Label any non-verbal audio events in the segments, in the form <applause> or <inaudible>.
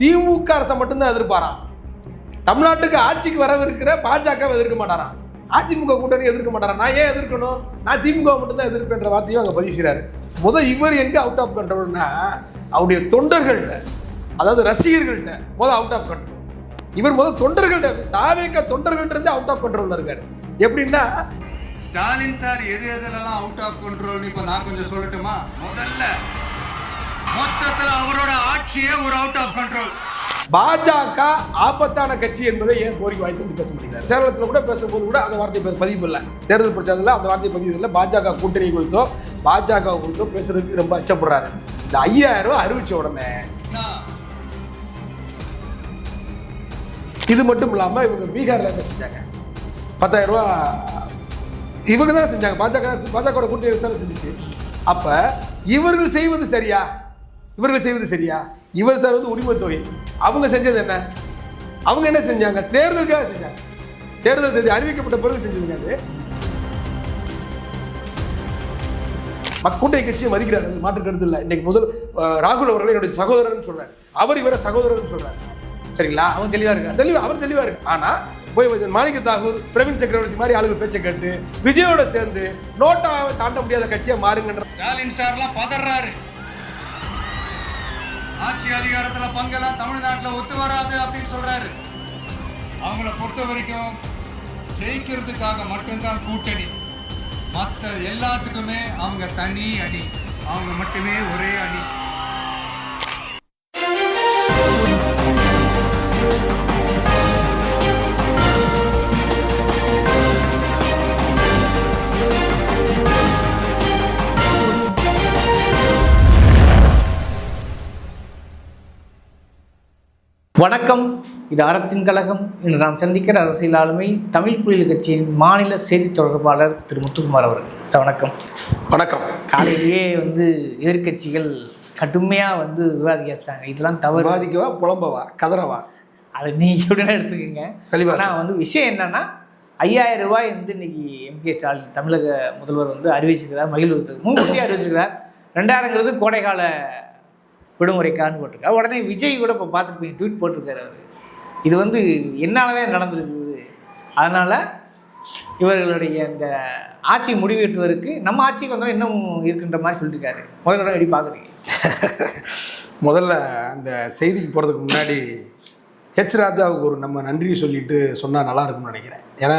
திமுக அரசை மட்டும்தான் எதிர்ப்பாராம். தமிழ்நாட்டுக்கு ஆட்சிக்கு வரவிருக்கிற பாஜக எதிர்க்க மாட்டாராம். அதிமுக கூட்டணி எதிர்க்க மாட்டாரா நான் ஏன் எதிர்க்கணும்? நான் திமுக மட்டும்தான் எதிர்ப்பேன்ற வார்த்தையும் அங்கே பதிவு முதல் இவர் எங்கே அவுட் ஆஃப் கண்ட்ரோல்னா அவருடைய தொண்டர்கள்ட்ட அதாவது ரசிகர்கள்ட்ட முதல் அவுட் ஆஃப் கண்ட்ரோல் இவர் முதல் தொண்டர்கள்ட்ட தாவேக்க தொண்டர்கள்ட்ட இருந்து அவுட் ஆஃப் கண்ட்ரோலில் இருக்காரு. எப்படின்னா ஸ்டாலின் சார் எது எதுலலாம் அவுட் ஆஃப் கண்ட்ரோல்னு இப்போ நான் கொஞ்சம் சொல்லட்டுமா? முதல்ல மொத்தத்துல அவரோட ஆட்சியே ஒரு அவுட் ஆஃப் கண்ட்ரோல் பாஜக ஆபத்தான கட்சி என்பதை ஏன் கோரிக்கை வாய்த்து பேச முடியல? சேலத்தில் கூட பேசும்போது கூட அந்த வார்த்தை பதிவு இல்லை. தேர்தல் பிரச்சாரத்தில் அந்த வார்த்தை பதிவு இல்லை. பாஜக கூட்டணி குறித்தோ பாஜக குறித்தோ பேசுறதுக்கு ரொம்ப அச்சப்படுறாரு. இந்த ஐயாயிரம் ரூபாய் அறிவிச்ச உடனே இது மட்டும் இல்லாமல் இவங்க பீகாரில் என்ன செஞ்சாங்க? பத்தாயிரம் ரூபா இவங்க தானே செஞ்சாங்க. பாஜக பாஜகவோட கூட்டணி தானே செஞ்சுச்சு. அப்போ இவர்கள் செய்வது சரியா? இவர்கள் செய்வது சரியா? இவர் தருவது உரிமை தொகை. அவங்க செஞ்சது என்ன? அவங்க என்ன செஞ்சாங்க? தேர்தலுக்காக செஞ்சாங்க. தேர்தல் தேதி அறிவிக்கப்பட்ட பிறகு செஞ்சதுங்க அது. கூட்டணி கட்சியை மதிக்கிறார். அது மாற்று கருத்து இல்லை. இன்னைக்கு முதல் ராகுல் அவர்கள் என்னுடைய சகோதரர்னு சொல்றாரு. அவர் இவரை சகோதரர்னு சொல்றாரு. சரிங்களா? அவங்க தெளிவா இருக்காங்க. தெளிவா அவர் தெளிவா இருக்கு ஆனா போய் மாணிக்க தாகூர் பிரவீன் சக்கரவர்த்தி மாதிரி ஆளுகள் பேச்சை கேட்டு விஜயோட சேர்ந்து நோட்டா தாண்ட முடியாத கட்சியா மாறுங்கன்ற ஸ்டாலின் சார்லாம் பதறாரு. ஆட்சி அதிகாரத்துல பங்கெல்லாம் தமிழ்நாட்டுல ஒத்து வராது அப்படின்னு சொல்றாரு. அவங்கள பொறுத்த வரைக்கும் ஜெயிக்கிறதுக்காக மட்டும்தான் கூட்டணி. மற்ற எல்லாத்துக்குமே அவங்க தனி அணி. அவங்க மட்டுமே ஒரே அணி. வணக்கம். இது அறத்தின் கழகம். இன்று நாம் சந்திக்கிற அரசியல் ஆளுமை தமிழ் புலிகள் கட்சியின் மாநில செய்தி தொடர்பாளர் திரு முத்துக்குமார் அவர்கள். வணக்கம். வணக்கம். காலையிலேயே வந்து எதிர்க்கட்சிகள் கடுமையாக வந்து விவாதிக்கிறாங்க. இதெல்லாம் தவறு. விவாதிக்கவா புலம்பவா கதறவா? அதை நீங்கள் எப்படின்னா எடுத்துக்கோங்க. தெளிவா ஆனால் வந்து விஷயம் என்னன்னா ஐயாயிரம் ரூபாய் வந்து இன்னைக்கு எம்கே ஸ்டாலின் தமிழக முதல்வர் வந்து அறிவிச்சிருக்கிறார் மகிழ்வுக்கு முன்கூட்டியே அறிவிச்சிருக்கிறார். ரெண்டாயிரங்கிறது கோடைக்கால விடுமுறைக்கான்னு போட்டிருக்கா. உடனே விஜய் கூட இப்போ பார்த்துட்டு போய் ட்வீட் போட்டிருக்காரு அவர். இது வந்து என்னாலவே நடந்திருக்குது. அதனால் இவர்களுடைய இந்த ஆட்சி முடிவெட்டுவதற்கு நம்ம ஆட்சிக்கு வந்தோம் இன்னும் இருக்குன்ற மாதிரி சொல்லியிருக்காரு முதல் தடவை எப்படி பார்க்குறீங்க? <laughs> முதல்ல அந்த செய்திக்கு போகிறதுக்கு முன்னாடி ஹெச் ராஜாவுக்கு ஒரு நம்ம நன்றி சொல்லிட்டு சொன்னால் நல்லா இருக்கும்னு நினைக்கிறேன். ஏன்னா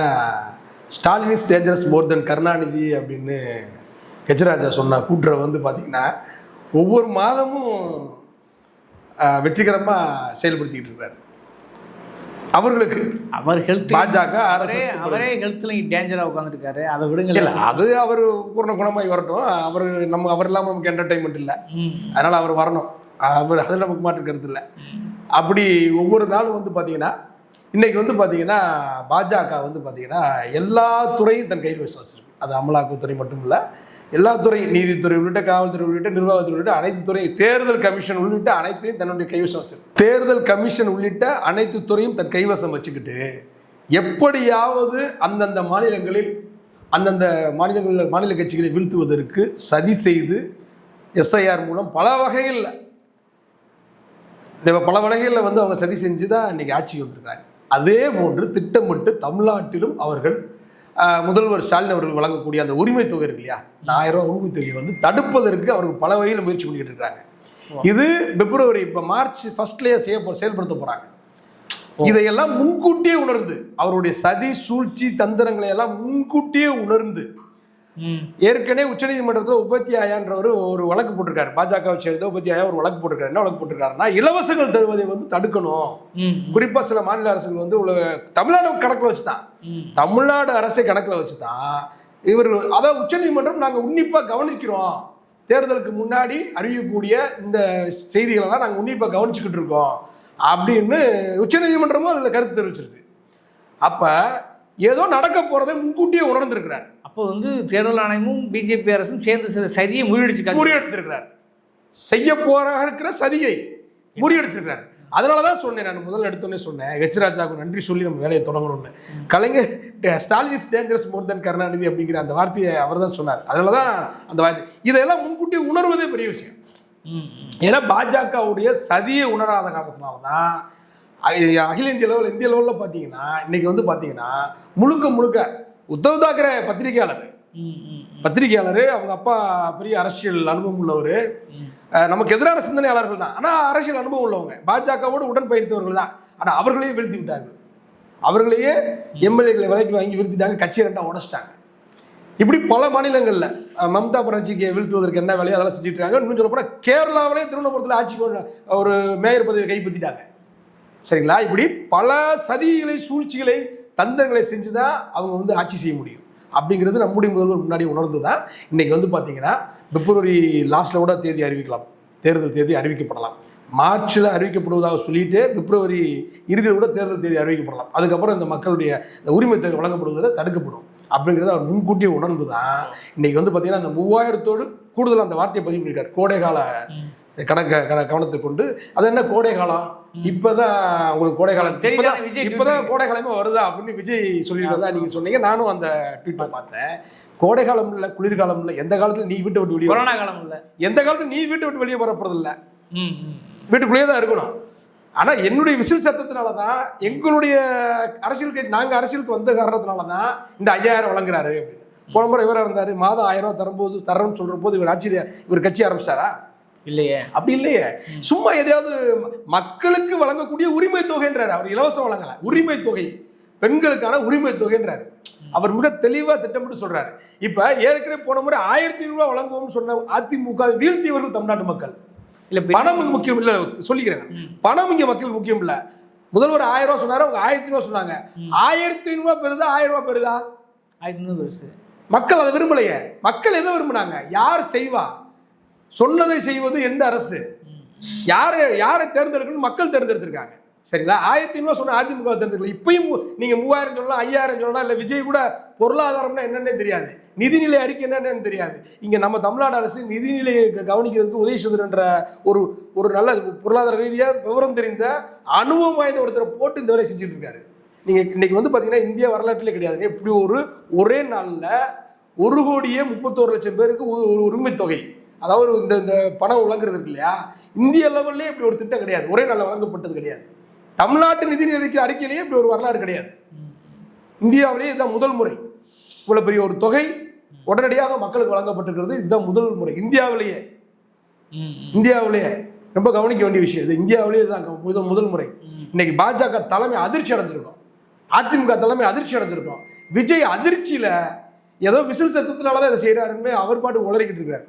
Stalin is dangerous more than Karunanidhi அப்படின்னு ஹெச் ராஜா சொன்ன கூட்டுற வந்து பார்த்திங்கன்னா ஒவ்வொரு மாதமும் வெற்றிகரமாக செயல்படுத்திக்கிட்டு இருக்காரு. அவர்களுக்கு அவர் ஹெல்த் பாஜக க்கு அவரே ஹெல்த்தில் டேஞ்சராக உட்காந்துருக்காரு அதை இல்லை விடுங்க அது அவர் பூர்ண குணமாகி வரட்டும் அவர் நம்ம அவர் இல்லாமல் நமக்கு என்டர்டைன்மெண்ட் இல்லை. அதனால் அவர் வரணும். அவர் அதில் நமக்கு மாற்று கருத்து இல்லை. அப்படி ஒவ்வொரு நாளும் வந்து பார்த்தீங்கன்னா இன்றைக்கி வந்து பார்த்தீங்கன்னா பாஜக வந்து பார்த்தீங்கன்னா எல்லா துறையும் தன் கையில் வச்சு வச்சிருக்கு. அது அமலாக்கத்துறை மட்டும் இல்லை எல்லா துறையும் நீதித்துறை உள்ளிட்ட காவல்துறை உள்ளிட்ட நிர்வாகத்துறை உள்ளிட்ட அனைத்து துறை தேர்தல் கமிஷன் உள்ளிட்ட அனைத்தையும் தன்னுடைய கைவசம் வச்சிருக்கு தேர்தல் கமிஷன் உள்ளிட்ட அனைத்து துறையும் தன் கைவசம் வச்சுக்கிட்டு எப்படியாவது அந்தந்த மாநிலங்களில் அந்தந்த மாநிலங்களில் மாநில கட்சிகளை வீழ்த்துவதற்கு சதி செய்து எஸ்ஐஆர் மூலம் பல வகைகளில் பல வகைகளில் வந்து அவங்க சதி செஞ்சு தான் இன்றைக்கி ஆட்சிக்கு வந்திருக்காங்க அதே போன்று திட்டமிட்டு தமிழ்நாட்டிலும் அவர்கள் முதல்வர் ஸ்டாலின் அவர்கள் வழங்கக்கூடிய அந்த உரிமை தொகை இருக்கு இல்லையா? இந்த ஆயிரம் ரூபாய் உரிமை தொகையை வந்து தடுப்பதற்கு அவர்கள் பல வகையில் முயற்சி பண்ணிக்கிட்டு இருக்காங்க. இது பிப்ரவரி இப்போ மார்ச் ஃபர்ஸ்ட்லேயே செய்ய செயல்படுத்த போகிறாங்க இதையெல்லாம் முன்கூட்டியே உணர்ந்து அவருடைய சதி சூழ்ச்சி தந்திரங்களை எல்லாம் முன்கூட்டியே உணர்ந்து ஏற்கனவே உச்சநீதிமன்றத்தில் உபத்தியாயான்றவர் ஒரு வழக்கு போட்டிருக்காரு. பாஜகவை சேர்ந்த உபத்தியாயா ஒரு வழக்கு போட்டிருக்காரு. என்ன வழக்கு போட்டிருக்காருன்னா இலவசங்கள் தருவதை வந்து தடுக்கணும். ம். குறிப்பாக சில மாநில அரசுகள் வந்து உள்ள தமிழ்நாடு கணக்கில் வச்சு தான் ம். தமிழ்நாடு அரசை கணக்கில் வச்சு தான் இவர்கள் அதாவது உச்சநீதிமன்றம் நாங்கள் உன்னிப்பாக கவனிக்கிறோம் தேர்தலுக்கு முன்னாடி அறிவிக்கக்கூடிய இந்த செய்திகளெல்லாம் நாங்கள் உன்னிப்பாக கவனிச்சுக்கிட்டு இருக்கோம். அப்படின்னு உச்சநீதிமன்றமும் அதில் கருத்து தெரிவிச்சிருக்கு. அப்போ ஏதோ நடக்க போகிறதை முன்கூட்டியே உணர்ந்திருக்கிறார். அப்போ வந்து தேர்தல் ஆணையமும் பிஜேபி அரசும் சேர்ந்து சதியை முறியடிச்சுக்காங்க முறியடிச்சிருக்கிறார். செய்ய போறாக இருக்கிற சதியை முறியடிச்சிருக்கிறார். அதனால தான் சொன்னேன் நான் முதல்ல எடுத்தோன்னே சொன்னேன். ஹெச் ராஜாவுக்கு நன்றி சொல்லி நம்ம வேலையை தொடங்கணும்னு. Kalaignar Stalin is dangerous more than Karunanidhi அப்படிங்கிற அந்த வார்த்தையை அவர் தான் சொன்னார். அதனால தான் அந்த வார்த்தை. இதையெல்லாம் முன்கூட்டி உணர்வதே பெரிய விஷயம். ஏன்னா பாஜகவுடைய சதியை உணராத காரணத்தினால தான் அகில இந்திய லெவலில் இந்திய லெவலில் பார்த்தீங்கன்னா இன்னைக்கு வந்து பார்த்தீங்கன்னா முழுக்க முழுக்க உத்தவ் தாக்கரே பத்திரிகையாளர். பத்திரிகையாளர் அவங்க அப்பா பெரிய அரசியல் அனுபவம் உள்ளவர். நமக்கு எதிரான சிந்தனையாளர்கள் தான். ஆனால் அரசியல் அனுபவம் உள்ளவங்க. பாஜகவோடு உடன் பயணித்தவர்கள் தான். ஆனால் அவர்களையே வீழ்த்தி விட்டார்கள். அவர்களையே எம்எல்ஏக்களை விலைக்கு வாங்கி வீழ்த்திட்டாங்க. கட்சியை ரெண்டா உடச்சிட்டாங்க. இப்படி பல மாநிலங்களில் மம்தா பானர்ஜிக்கு வீழ்த்துவதற்கு என்ன வேலையோ அதெல்லாம் செஞ்சுட்டு இருக்காங்க இன்னும் சொல்ல போனால் கேரளாவிலே திருவனந்தபுரத்தில் ஒரு- ஒரு மேயர் பதவியை கைப்பற்றிட்டாங்க. சரிங்களா? இப்படி பல சதிகளை சூழ்ச்சிகளை தந்திரங்களை செஞ்சு தான் அவங்க வந்து ஆட்சி செய்ய முடியும். அப்படிங்கிறது நம்முடைய முதல்வர் முன்னாடி உணர்ந்து தான் இன்றைக்கி வந்து பார்த்தீங்கன்னா பிப்ரவரி லாஸ்ட்டில் கூட தேதி அறிவிக்கலாம். தேர்தல் தேதி அறிவிக்கப்படலாம். மார்ச்சில் அறிவிக்கப்படுவதாக சொல்லிட்டு பிப்ரவரி இறுதியில் கூட தேர்தல் தேதி அறிவிக்கப்படலாம். அதுக்கப்புறம் இந்த மக்களுடைய இந்த உரிமை தொகை வழங்கப்படுவதில் தடுக்கப்படும். அப்படிங்கிறத அவர் முன்கூட்டியே உணர்ந்து தான் இன்றைக்கி வந்து பார்த்தீங்கன்னா அந்த மூவாயிரத்தோடு கூடுதல் அந்த வார்த்தையை பதிவு பண்ணியிருக்கார் கோடைகால கணக்க கண கவனத்தை கொண்டு அது என்ன கோடை காலம்? இப்பதான் உங்களுக்கு கோடை காலம் இப்பதான் இப்பதான் கோடை காலமே வருதா அப்படின்னு விஜய் சொல்லியிருக்கிறதா நீங்க சொன்னீங்க. நானும் அந்த ட்வீட்டை பார்த்தேன். கோடை காலம் இல்லை குளிர்காலம் இல்லை எந்த காலத்துல நீ வீட்டை விட்டு வெளியே கொரோனா காலம் இல்ல. எந்த காலத்துல நீ வீட்டை விட்டு வெளியே போறது இல்ல. வீட்டுக்குள்ளேயே தான் இருக்கணும். ஆனா என்னுடைய விசில் சத்தத்தினால தான் எங்களுடைய அரசியல் கட்சி நாங்க அரசியலுக்கு வந்த காரணத்தினால தான் இந்த ஐயாயிரம் வழங்குறாரு அப்படின்னு. போன முறை இவராக இருந்தாரு. மாதம் ஆயிரம் ரூபாய் தரும்போது தரேன்னு சொல்ற போது இவர் ஆட்சி இவர் கட்சி ஆரம்பிச்சிட்டாரா? இல்லையே. அப்படி இல்லையே. சும்மா எதையாவது மக்களுக்கு வழங்கக்கூடிய உரிமை தொகைன்றாரு. அவர் இலவசம் வழங்கல. உரிமை தொகை. பெண்களுக்கான உரிமை தொகைன்றாரு. அவர் மிக தெளிவா திட்டமிட்டு சொல்றாரு. இப்ப ஏற்கனவே போன முறை ஆயிரத்தி ஐநூறுரூவா வழங்குவோம்னு சொன்ன அதிமுக வீழ்த்தியவர்கள் தமிழ்நாட்டு மக்கள். இல்ல பணம் முக்கியம் இல்ல. சொல்லிக்கிறேன். பணம் இங்க மக்களுக்கு முக்கியம் இல்ல. முதல்வர் ஆயிரம் ரூபா சொன்னாரு? அவங்க ஆயிரத்தி ரூபா சொன்னாங்க. ஆயிரத்தி ஐநூறுரூவா பெறுதா? ஆயிரம் ரூபா பெறுதா? ஆயிரத்தி வருஷம். மக்கள் அதை விரும்பலையே. மக்கள் எதை விரும்புனாங்க? யார் செய்வா? சொன்னதை செய்வது எந்த அரசு? யாரை யாரை தேர்ந்தெடுக்கணும் மக்கள் தேர்ந்தெடுத்திருக்காங்க. சரிங்களா? ஆயிரத்தி ஐநூறுவா சொன்ன அதிமுக தேர்ந்தெடுக்கல. இப்பயும் நீங்கள் நீங்க மூவாயிரம் சொல்லலாம் ஐயாயிரம் சொல்லலாம் இல்லை விஜய் கூட பொருளாதாரம்னா என்னன்னே தெரியாது. நிதிநிலை அறிக்கை என்னன்னு தெரியாது. இங்க நம்ம தமிழ்நாடு அரசு நிதிநிலையை க- கவனிக்கிறதுக்கு உதயசந்திரன்ற ஒரு ஒரு நல்ல பொருளாதார ரீதியா விவரம் தெரிந்த அனுபவம் வாய்ந்த ஒருத்தரை போட்டு இந்த வேலையை செஞ்சுட்டு இருக்காரு. நீங்க இன்னைக்கு வந்து பாத்தீங்கன்னா இந்திய வரலாற்றிலே கிடையாதுங்க. இப்படி ஒரு ஒரே நாளில் ஒரு கோடியே முப்பத்தோரு லட்சம் பேருக்கு ஒரு உரிமை தொகை அதாவது இந்த இந்த பணம் வழங்குறது இருக்கு இல்லையா? இந்திய லெவல்லே இப்படி ஒரு திட்டம் கிடையாது. ஒரே நாளில் வழங்கப்பட்டது கிடையாது. தமிழ்நாட்டு நிதி அறிக்கை அறிக்கையிலேயே இப்படி ஒரு வரலாறு கிடையாது. இந்தியாவிலேயே இதுதான் முதல் முறை. இவ்வளோ பெரிய ஒரு தொகை உடனடியாக மக்களுக்கு வழங்கப்பட்டிருக்கிறது. இதுதான் முதல் முறை. இந்தியாவிலேயே. இந்தியாவிலேயே. ரொம்ப கவனிக்க வேண்டிய விஷயம் இது. இந்தியாவிலேயே தான் முதல் முதல் முறை. இன்னைக்கு பாஜக தலைமை அதிர்ச்சி அடைஞ்சிருக்கும். அதிமுக தலைமை அதிர்ச்சி அடைஞ்சிருக்கும். விஜய் அதிர்ச்சியில் ஏதோ விசில் சத்தத்தினால தான் இதை செய்கிறாருன்னு அவர் பாட்டு உளறிக்கிட்டு இருக்காரு.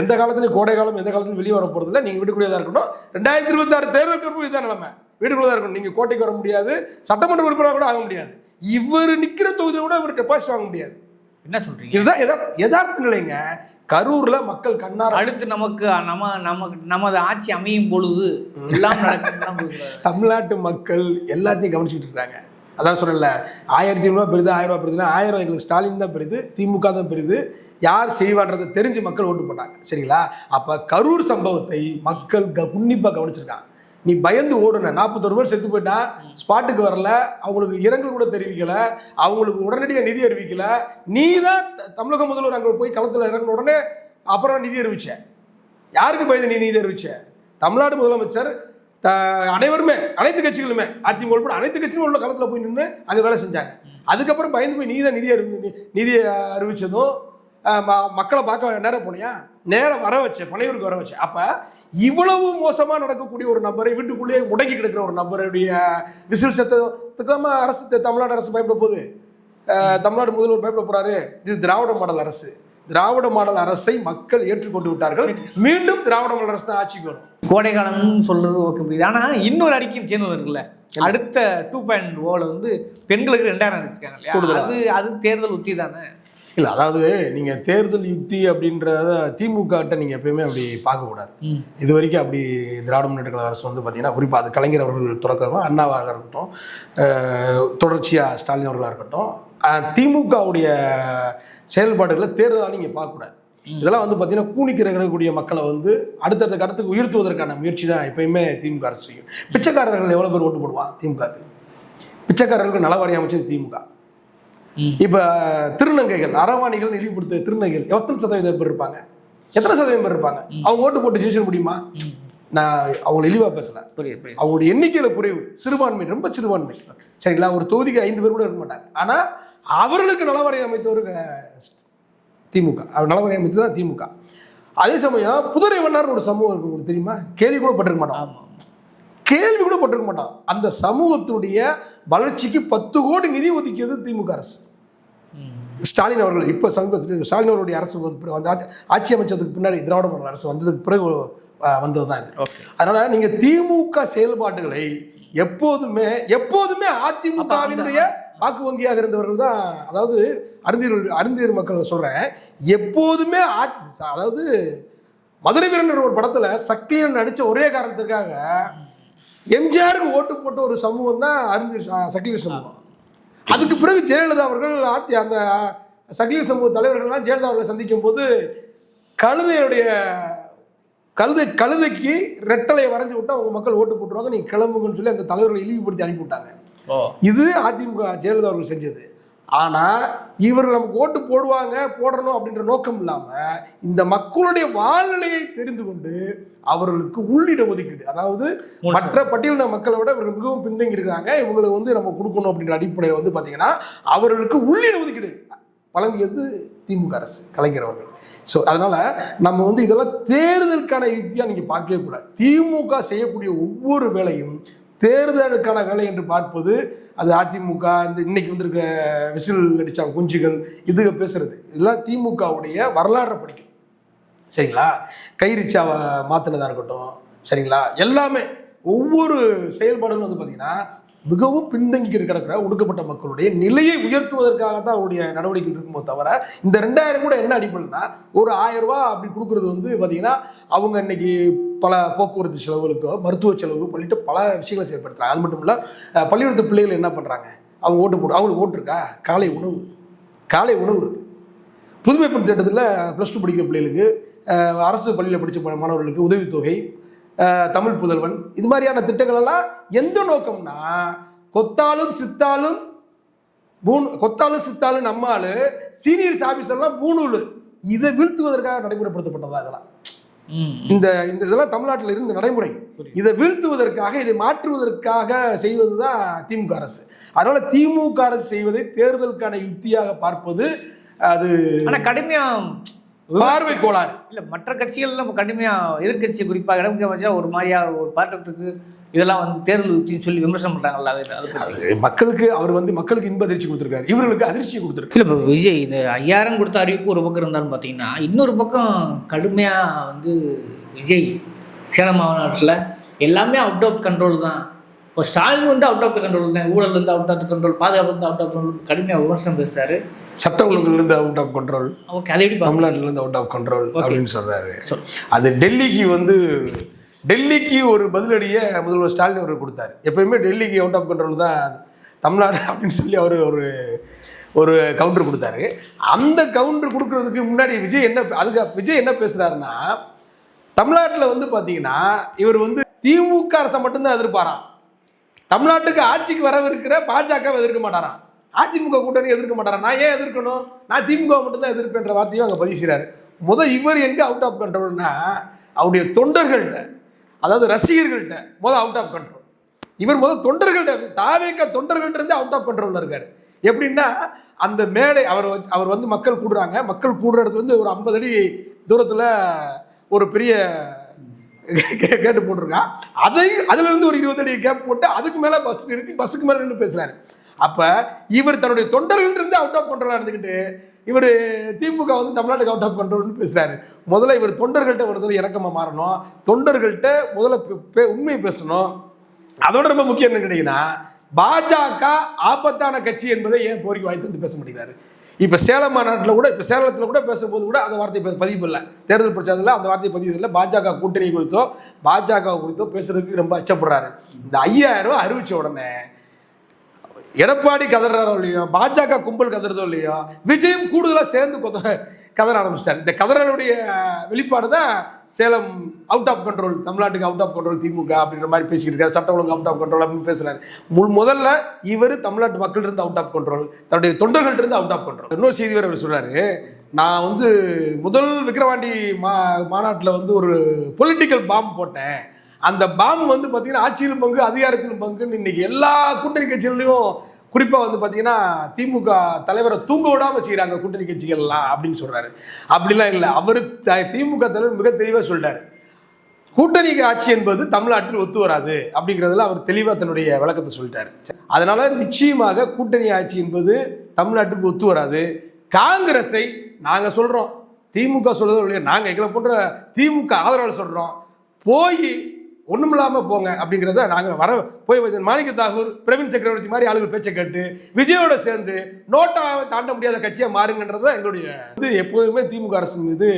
எந்த காலத்துலையும் கோடை காலம் எந்த காலத்துலையும் வெளியே வர போகிறதில்ல நீங்கள் வீட்டுக்குள்ளே தான் இருக்கணும். ரெண்டாயிரத்தி இருபத்தாறு தேர்தல் கருப்பு இதுதான் நிலைமை வீட்டுக்குள்ளே தான் இருக்கணும். நீங்கள் கோட்டைக்கு வர முடியாது. சட்டமன்ற உறுப்பினராக கூட ஆக முடியாது. இவர் நிற்கிற தொகுதியில் கூட இவர் டெபாசிட் வாங்க முடியாது. என்ன சொல்றீங்க? இதுதான் யதா யதார்த்த நிலைங்க. கரூர்ல மக்கள் கண்ணார அடுத்து நமக்கு நம்ம நமக்கு நமது ஆட்சி அமையும் பொழுது எல்லாம் <laughs> தமிழ்நாட்டு மக்கள் எல்லாத்தையும் கவனிச்சுட்டு இருக்காங்க. அதான் சொன்னேன்ல ஆயிரத்தி ஐநூறுவா பெறுது ஆயிரம் ரூபா பெறுதுன்னா ஆயிரம் எங்களுக்கு ஸ்டாலின் தான் பெருது திமுக தான் பெருது யார் செய்வான்றதை தெரிஞ்சு மக்கள் ஓட்டு போட்டாங்க. சரிங்களா? அப்போ கரூர் சம்பவத்தை மக்கள் க உன்னிப்பாக கவனிச்சிருக்காங்க. நீ பயந்து ஓடுன நாற்பத்தொரு பேர் செத்து போயிட்டா ஸ்பாட்டுக்கு வரல அவங்களுக்கு இரங்கல் கூட தெரிவிக்கல அவங்களுக்கு உடனடியாக நிதி அறிவிக்கல. நீ தான் த- தமிழக முதல்வர் அங்கே போய் களத்தில் இறங்கின உடனே அப்புறம் நிதி அறிவிச்ச. யாருக்கு பயந்து நீ நிதி அறிவிச்ச? தமிழ்நாடு முதலமைச்சர் அனைவருமே அனைத்து கட்சிகளுமே அதிமுக உட்பட அனைத்து கட்சியும் உள்ள களத்தில் போய் நின்று அங்கே வேலை செஞ்சாங்க. அதுக்கப்புறம் பயந்து போய் நீ தான் நிதி அறிவி நி- நிதி ம- மக்களை பார்க்க நேரம் போனியா? நேரம் வர வச்சு பனையூருக்கு வர வச்சு. அப்போ இவ்வளவு மோசமாக நடக்கக்கூடிய ஒரு நபரை வீட்டுக்குள்ளேயே முடங்கி கிடக்கிற ஒரு நபருடைய விசில் சத்தத்துக்காம அரசு தமிழ்நாடு அரசு பயப்பட போகுது? தமிழ்நாடு முதல்வர் பயப்பட போகிறாரு இது திராவிட மாடல் அரசு. திராவிட மாடல் அரசை மக்கள் ஏற்றுக்கொண்டு விட்டார்கள். மீண்டும் திராவிட மாடல் அரசு தான் ஆட்சிக்கு வரும். கோடை காலம்னு சொல்றது ஓகே புரியுது. ஆனா இன்னொரு அறிக்கையும் சேர்ந்து இருக்குல்ல. அடுத்த டூ பாயிண்ட் ஓல வந்து பெண்களுக்கு ரெண்டாயிரம் அறிவிச்சிருக்காங்க இல்லையா? கூடுதலா? அது அது தேர்தல் உத்தி தானே? இல்லை அதாவது நீங்கள் தேர்தல் யுக்தி அப்படின்றத திமுக கிட்ட நீங்கள் எப்பயுமே அப்படி பார்க்கக்கூடாது இது வரைக்கும் அப்படி திராவிட முன்னேற்ற கழக அரசு வந்து பார்த்தீங்கன்னா குறிப்பாக அது கலைஞர் அவர்கள் தொடக்கமாக அண்ணாவாக இருக்கட்டும் தொடர்ச்சியாக ஸ்டாலின் அவர்களாக இருக்கட்டும் திமுகவுடைய செயல்பாடுகளை தேர்தலாக நீங்கள் பார்க்கக்கூடாது. இதெல்லாம் வந்து பார்த்தீங்கன்னா கூணிக்கிற கிடக்கக்கூடிய மக்களை வந்து அடுத்தடுத்த கடத்துக்கு உயர்த்துவதற்கான முயற்சி தான் எப்பயுமே திமுக அரசு செய்யும். பிச்சைக்காரர்கள் எவ்வளோ பேர் ஓட்டு போடுவான் திமுகவுக்கு பிச்சைக்காரர்களுக்கு நலவாரி அமைச்சது திமுக. இப்போ திருநங்கைகள் அரவாணிகள் இழிவுபடுத்த திருநங்கைகள் எத்தனை சதவீதம் பேர் இருப்பாங்க? எத்தனை சதவீதம் பேர் இருப்பாங்க? அவங்க ஓட்டு போட்டு ஜெயிச்சிட முடியுமா? நான் அவங்களை இழிவாக பேசல. அவங்களுடைய எண்ணிக்கையில் குறைவு. சிறுபான்மை ரொம்ப சிறுபான்மை. சரிங்களா? ஒரு தொகுதிக்கு ஐந்து பேர் கூட இருக்க மாட்டாங்க. ஆனால் அவர்களுக்கு நலவரை அமைத்தவர் திமுக. அவர் நலவரை அமைத்தது தான் திமுக. அதே சமயம் புதுரை வண்ணார்னு ஒரு சமூகம் இருக்கு உங்களுக்கு தெரியுமா? கேள்வி கூட பட்டிருக்க ஆமாம் கேள்வி கூட பட்டிருக்க மாட்டான். அந்த சமூகத்துடைய வளர்ச்சிக்கு பத்து கோடி நிதி ஒதுக்கியது திமுக அரசு. ஸ்டாலின் அவர்கள் இப்போ சமீபத்தில் ஸ்டாலின் அவருடைய அரசு வந்து ஆட்சி- அமைச்சதுக்கு பின்னாடி திராவிட மாடல் அரசு வந்ததுக்கு பிறகு வந்தது தான் இது. அதனால நீங்க திமுக செயல்பாடுகளை எப்போதுமே எப்போதுமே அதிமுகவினுடைய வாக்கு வங்கியாக இருந்தவர்கள் தான் அதாவது அறிஞர் அறிஞர் மக்கள் சொல்கிறேன் எப்போதுமே ஆட்சி அதாவது மதுரை வீரன் ஒரு படத்தில் சக்லியன் நடித்த ஒரே காரணத்திற்காக எம்ஜிஆருக்கு ஓட்டு போட்ட ஒரு சமூகம் தான் அருந்தீர் சக்லியர் சமூகம். அதுக்கு பிறகு ஜெயலலிதா அவர்கள் ஆத்தி அந்த சக்லியர் சமூக தலைவர்கள்லாம் ஜெயலலிதா அவர்களை சந்திக்கும் போது கழுதையுடைய கழுதை கழுதைக்கு ரெட்டலையை வரைஞ்சு விட்டு அவங்க மக்கள் ஓட்டு போட்டுருவாங்க நீங்கள் கிளம்புங்கன்னு சொல்லி அந்த தலைவர்களை இழிவுபடுத்தி அனுப்பிவிட்டாங்க. இது அதிமுக ஜெயலலிதா அவர்கள் செஞ்சது. ஆனால் இவர்கள் நமக்கு ஓட்டு போடுவாங்க போடணும் அப்படின்ற நோக்கம் இல்லாமல் இந்த மக்களுடைய வாழ்நிலையை தெரிந்து கொண்டு அவர்களுக்கு உள்ளிட ஒதுக்கீடு. அதாவது மற்ற பட்டியலின மக்களை விட இவர்கள் மிகவும் பின்தங்கி இருக்கிறாங்க இவங்களுக்கு வந்து நம்ம கொடுக்கணும் அப்படின்ற அடிப்படையில் வந்து பார்த்தீங்கன்னா அவர்களுக்கு உள்ளிட ஒதுக்கீடு வழங்கியது திமுக அரசு கலைஞர் அவர்கள். ஸோ அதனால் நம்ம வந்து இதெல்லாம் தேர்தலுக்கான யுக்தியாக நீங்கள் பார்க்கவே கூடாது. திமுக செய்யக்கூடிய ஒவ்வொரு வேலையும் தேர்தலுக்கான வேலை என்று பார்ப்பது அது அதிமுக இந்த இன்னைக்கு வந்திருக்க விசில் அடித்தாங்க குஞ்சுகள் இதுக பேசுறது. இதெல்லாம் திமுகவுடைய வரலாற்றை படிக்கணும். சரிங்களா? கைரிச்சாவை மாற்றினதாக இருக்கட்டும். சரிங்களா? எல்லாமே ஒவ்வொரு செயல்பாடுகளும் வந்து பார்த்திங்கன்னா மிகவும் பின்தங்கி கிடக்கிற ஒடுக்கப்பட்ட மக்களுடைய நிலையை உயர்த்துவதற்காக தான் அவருடைய நடவடிக்கை இருக்குமோ தவிர இந்த ரெண்டாயிரம் கூட என்ன அடிப்படைனா ஒரு ஆயிரம் ரூபாய் அப்படி கொடுக்குறது வந்து பார்த்தீங்கன்னா அவங்க இன்னைக்கு பல போக்குவரத்து செலவுகளுக்கோ மருத்துவ செலவு பண்ணிட்டு பல விஷயங்களை செயல்படுத்துறாங்க அது மட்டும் இல்லை பள்ளிக்கூடத்து பிள்ளைகள் என்ன பண்ணுறாங்க அவங்க ஓட்டு போடு அவங்களுக்கு ஓட்டு இருக்கா? காலை உணவு. காலை உணவு இருக்குது புதுமை பெண் திட்டத்தில் ப்ளஸ் டூ படிக்கிற பிள்ளைகளுக்கு அரசு பள்ளியில் படித்த மாணவர்களுக்கு உதவித்தொகை தமிழ் புதல்வன். இது மாதிரியான திட்டங்கள் எல்லாம் எந்த நோக்கம்னா கொத்தாலும் சித்தாலும் பூணு கொத்தாலும் சித்தாலும் நம்மால் சீனியர்ஸ் ஆஃபீஸர்லாம் பூணூல். இதை வீழ்த்துவதற்காக நடைமுறைப்படுத்தப்பட்டதா இதெல்லாம். இந்த இந்த இதெல்லாம் தமிழ்நாட்டில் இருந்த நடைமுறை. இதை வீழ்த்துவதற்காக இதை மாற்றுவதற்காக செய்வது தான் திமுக அரசு. அதனால திமுக அரசு செய்வதை தேர்தலுக்கான யுக்தியாக பார்ப்பது அது ஆனா கடுமையா பார்வை கோளாறு. இல்ல மற்ற கட்சிகள் நம்ம கடுமையா எதிர்க்கட்சி குறிப்பாக இடமுக வச்சா ஒரு மாதிரியா ஒரு பாட்டத்துக்கு இதெல்லாம் வந்து தேர்தல் யுக்தின்னு சொல்லி விமர்சனம் பண்றாங்கல்ல அது மக்களுக்கு அவர் வந்து மக்களுக்கு இன்ப அதிர்ச்சி கொடுத்துருக்காரு. இவர்களுக்கு அதிர்ச்சி கொடுத்துருக்காரு. இல்லை இப்போ விஜய் இந்த ஐயாயிரம் கொடுத்த அறிவிப்பு ஒரு பக்கம் இருந்தாலும் பார்த்தீங்கன்னா இன்னொரு பக்கம் கடுமையாக வந்து விஜய் சேலம் மாவட்டத்தில் எல்லாமே அவுட் ஆஃப் கண்ட்ரோல் தான். இப்போ ஸ்டாலின் வந்து அவுட் ஆஃப் கண்ட்ரோல் தான் ஊழல் இருந்து அவுட் ஆஃப் கண்ட்ரோல் பாதுகாப்பு இருந்து அவுட் ஆஃப் கண்ட்ரோல் கடுமையாக விமர்சனம் பேசுறாரு. சட்ட ஒழுங்குலேருந்து அவுட் ஆஃப் கண்ட்ரோல் ஓகே அதை எப்படி தமிழ்நாட்டிலேருந்து அவுட் ஆஃப் கண்ட்ரோல் அப்படின்னு சொல்றாரு. சொல். அது டெல்லிக்கு வந்து டெல்லிக்கு ஒரு பதிலடியை முதல்வர் ஸ்டாலின் அவர்கள் கொடுத்தாரு. எப்பயுமே டெல்லிக்கு அவுட் ஆஃப் கண்ட்ரோல் தான் தமிழ்நாடு அப்படின்னு சொல்லி அவர் ஒரு ஒரு கவுண்டர் கொடுத்தாரு. அந்த கவுண்டர் கொடுக்கறதுக்கு முன்னாடி விஜய் என்ன அதுக்கு விஜய் என்ன பேசுறாருன்னா தமிழ்நாட்டில் வந்து பார்த்தீங்கன்னா இவர் வந்து திமுக அரசை மட்டும்தான் எதிர்ப்பாராம். தமிழ்நாட்டுக்கு ஆட்சிக்கு வரவிருக்கிற பாஜக எதிர்க்க மாட்டாராம். அதிமுக கூட்டணி எதிர்க்க மாட்டாரா? நான் ஏன் எதிர்க்கணும்? நான் திமுக மட்டும்தான் எதிர்ப்பேன்ற வார்த்தையும் அங்கே பதிவு செய்கிறாரு முதல் இவர் எங்கே அவுட் ஆஃப் கண்ட்ரோல்னா அவருடைய தொண்டர்கள்ட்ட அதாவது ரசிகர்கள்ட்ட முதல் அவுட் ஆஃப் கண்ட்ரோல் இவர் முதல் தொண்டர்கள்ட்ட தாவேக்க தொண்டர்கள்ட்ட இருந்து அவுட் ஆஃப் கண்ட்ரோலில் இருக்காரு. எப்படின்னா அந்த மேடை அவர் வச்சு- அவர் வந்து மக்கள் கூடுறாங்க. மக்கள் கூடுற இடத்துலேருந்து ஒரு ஐம்பது அடி தூரத்தில் ஒரு பெரிய கே- கேட்டு போட்டிருக்கான். அதையும் அதுலேருந்து ஒரு இருபது அடி கேப் போட்டு அதுக்கு மேலே பஸ் நிறுத்தி பஸ்ஸுக்கு மேலே நின்று பேசுகிறாரு அப்போ இவர் தன்னுடைய தொண்டர்கள்ட்ட இருந்து அவுட் ஆஃப் கண்ட்ரோலாக இருந்துக்கிட்டு இவர் திமுக வந்து தமிழ்நாட்டுக்கு அவுட் ஆஃப் கண்ட்ரோல்னு பேசுகிறாரு முதல்ல இவர் தொண்டர்கள்ட்ட ஒரு தடவை இணக்கமாக மாறணும். தொண்டர்கள்ட்ட முதல்ல உண்மையை பேசணும். அதோட ரொம்ப முக்கியம் என்ன கேட்டிங்கன்னா பாஜக ஆபத்தான கட்சி என்பதை ஏன் கோரிக்கை வாய்த்து வந்து பேச மாட்டேங்கிறாரு? இப்போ சேலம் மாநாட்டில் கூட இப்போ சேலத்தில் கூட பேசும்போது கூட அந்த வார்த்தையை பதிவு இல்லை தேர்தல் பிரச்சாரத்தில் அந்த வார்த்தையை பதிவு இல்லை பாஜக கூட்டணி குறித்தோ பாஜக குறித்தோ பேசுறதுக்கு ரொம்ப அச்சப்படுறாரு. இந்த ஐயாயிரம் அறிவிச்ச உடனே எடப்பாடி கதறாரோ இல்லையோ பாஜக கும்பல் கதறதோ இல்லையோ விஜயும் கூடுதலாக சேர்ந்து கதற ஆரம்பிச்சிட்டார். இந்த கதறலுடைய வெளிப்பாடு தான் சேலம் அவுட் ஆஃப் கண்ட்ரோல் தமிழ்நாட்டுக்கு அவுட் ஆஃப் கண்ட்ரோல் திமுக அப்படின்ற மாதிரி பேசிக்கிட்டு இருக்காரு. சட்ட ஒழுங்கு அவுட் ஆஃப் கண்ட்ரோல் அப்படின்னு பேசுகிறார் முன் முதல்ல இவர் தமிழ்நாட்டு மக்கள் இருந்து அவுட் ஆஃப் கண்ட்ரோல் தன்னுடைய தொண்டர்கள் இருந்து அவுட் ஆஃப் கண்ட்ரோல் இன்னொரு செய்தி வேறு அவர் சொல்றாரு. நான் வந்து முதல் விக்ரவாண்டி மா மாநாட்டில் வந்து ஒரு பொலிட்டிக்கல் பாம்பு போட்டேன். அந்த பாம்பு வந்து பார்த்தீங்கன்னா ஆட்சியிலும் பங்கு அதிகாரத்திலும் பங்குன்னு இன்னைக்கு எல்லா கூட்டணி கட்சிகளையும் குறிப்பாக வந்து பார்த்தீங்கன்னா திமுக தலைவரை தூங்க விடாமல் செய்கிறாங்க கூட்டணி கட்சிகள்லாம் அப்படின்னு சொல்கிறாரு அப்படிலாம் இல்லை. அவர் த- திமுக தலைவர் மிக தெளிவாக சொல்கிறார் கூட்டணி ஆட்சி என்பது தமிழ்நாட்டில் ஒத்து வராது அப்படிங்கிறதுல அவர் தெளிவாக தன்னுடைய விளக்கத்தை சொல்லிட்டாரு. அதனால் நிச்சயமாக கூட்டணி ஆட்சி என்பது தமிழ்நாட்டுக்கு ஒத்து வராது. காங்கிரஸை நாங்கள் சொல்கிறோம் திமுக சொல்கிறது இல்லையா நாங்கள் எங்களை போன்ற திமுக ஆதரவாளர் சொல்கிறோம் போய் ஒன்றுமில்லாமல் போங்க அப்படிங்கிறத நாங்கள் வர போய் மாணிக்க தாகூர் பிரவீன் சக்கரவர்த்தி மாதிரி ஆளுகள் பேச்சை கேட்டு விஜயோட சேர்ந்து நோட்டாவை தாண்ட முடியாத கட்சியாக மாறுங்கன்றது தான் எங்களுடைய இது எப்போதுமே திமுக அரசு மீது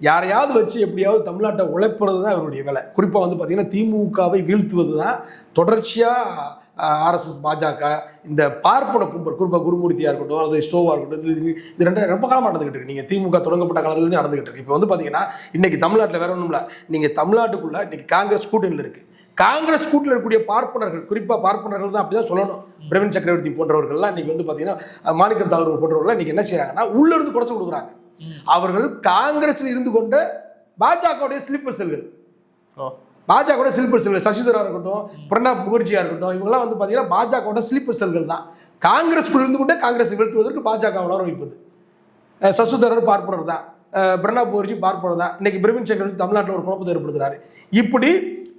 யாரையாவது வச்சு எப்படியாவது தமிழ்நாட்டை உழைப்புறது தான் அவருடைய வேலை. குறிப்பாக வந்து பார்த்திங்கன்னா திமுகவை வீழ்த்துவது தான் தொடர்ச்சியாக ஆர்எஸ்எஸ் பாஜக இந்த பார்ப்பன கும்பல் குறிப்பாக குருமூர்த்தியாக இருக்கட்டும் அல்லது ஸ்டோவாக இருக்கட்டும் இது இது- ரெண்டு ரொம்ப காலமாக நடந்துகிட்டு இருக்கு. நீங்கள் திமுக தொடங்கப்பட்ட காலத்துலேருந்து நடந்துகிட்டு இருக்கு. இப்போ வந்து பார்த்தீங்கன்னா இன்னைக்கு தமிழ்நாட்டில் வேற ஒன்றும் இல்லை நீங்கள் தமிழ்நாட்டுக்குள்ள இன்னைக்கு காங்கிரஸ் கூட்டணியில் இருக்கு. காங்கிரஸ் கூட்டணியில் இருக்கக்கூடிய பார்ப்பனர்கள் குறிப்பாக பார்ப்பனர்கள் தான் அப்படி தான் சொல்லணும். பிரவீன் சக்கரவர்த்தி போன்றவர்கள்லாம் இன்னைக்கு வந்து பார்த்தீங்கன்னா மாணிக்கம் தாகூர் போன்றவர்கள்லாம் இன்னைக்கு என்ன செய்றாங்கன்னா உள்ள இருந்து குறைச்சு கொடுக்குறாங்க. அவர்கள் காங்கிரஸில் இருந்து கொண்ட பாஜகவுடைய ஸ்லீப்பர் செல்கள் பாஜகவோட ஸ்லீப்பர் செல்கள் சசிதரா இருக்கட்டும் பிரணாப் முகர்ஜியா இருக்கட்டும் இவங்கெல்லாம் வந்து பார்த்தீங்கன்னா பாஜகவோட ஸ்லீப்பர் செல்கள் தான். காங்கிரஸ்குள்ள இருந்து கொண்டே காங்கிரஸ் வீழ்த்துவதற்கு பாஜக வளர வைப்பது சசுதரர் சசிதரர் பார்ப்பனர் தான். பிரணாப் முகர்ஜி பார்ப்பனர் தான். இன்னைக்கு பிரவீன் சக்கரவர்த்தி தமிழ்நாட்டில் ஒரு குழப்பத்தை ஏற்படுத்துறாரு. இப்படி